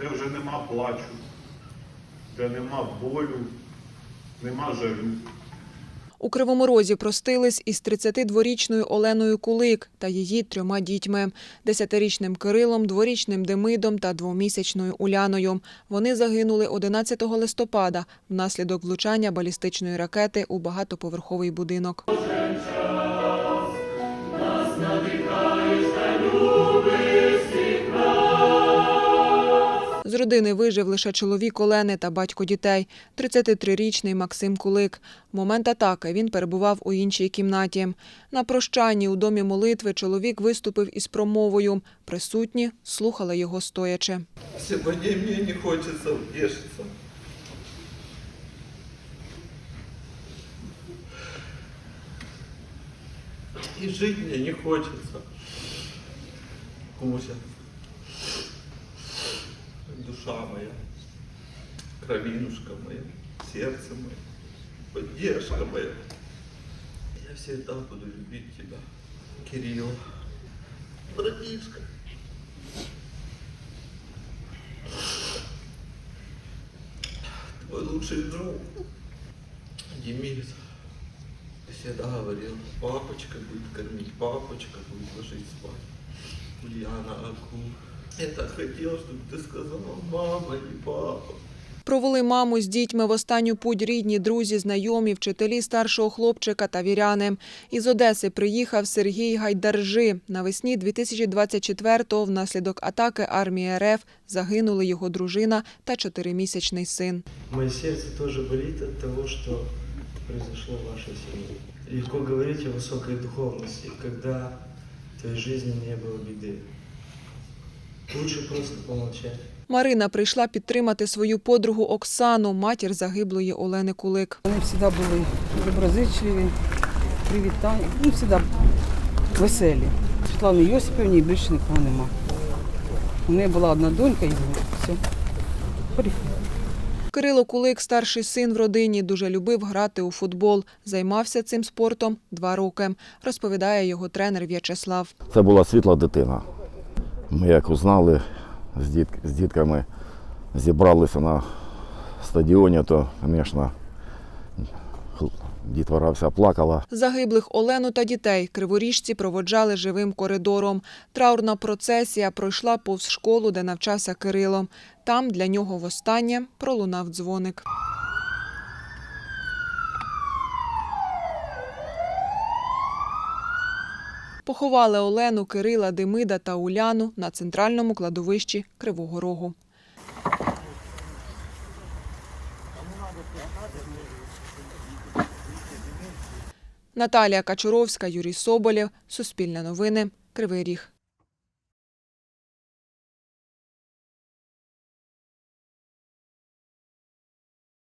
де вже нема плачу, де нема болю, нема жалю. У Кривому Розі простились із 32-річною Оленою Кулик та її трьома дітьми – десятирічним Кирилом, дворічним Демидом та двомісячною Уляною. Вони загинули 11 листопада внаслідок влучання балістичної ракети у багатоповерховий будинок. Родини вижив лише чоловік Олени та батько дітей, 33-річний Максим Кулик. В момент атаки він перебував у іншій кімнаті. На прощанні у домі молитви чоловік виступив із промовою. Присутні слухали його стоячи. Сегодня мне не хочется утешиться. И жить мне не хочется. Кузя. Душа моя. Кровинушка моя. Сердце мое. Поддержка моя. Я всегда буду любить тебя, Кирилл. Братишка. Твой лучший друг. Демис. Ты всегда говорил, папочка будет кормить, папочка будет ложить спать. Ульяна, Аку. Я так хотел, чтобы ты сказала мама и папа. Провели маму з дітьми в останню путь рідні, друзі, знайомі, вчителі старшого хлопчика та віряни. Із Одеси приїхав Сергій Гайдаржи. Навесні 2024-го внаслідок атаки армії РФ загинули його дружина та чотиримісячний син. Мое сердце тоже болит от того, что произошло в вашей семье. Легко говорить о высокой духовности, когда в твоей жизни не было беды. Лучше просто помолчать. Марина прийшла підтримати свою подругу Оксану, матір загиблої Олени Кулик. Вони завжди були доброзичливі, привітання, ну, завжди веселі. Світлани Йосипівні більше нікого нема. У неї була одна донька і все. Кирило Кулик, старший син в родині, дуже любив грати у футбол. Займався цим спортом два роки, розповідає його тренер В'ячеслав. Це була світла дитина. Ми як узнали з, діт, з дітками, зібралися на стадіоні, то, звісно, дітвора вся плакала. Загиблих Олену та дітей криворіжці проводжали живим коридором. Траурна процесія пройшла повз школу, де навчався Кирило. Там для нього востаннє пролунав дзвоник. Поховали Олену, Кирила, Демида та Уляну на центральному кладовищі Кривого Рогу. Наталія Качуровська, Юрій Соболєв. Суспільне новини. Кривий Ріг.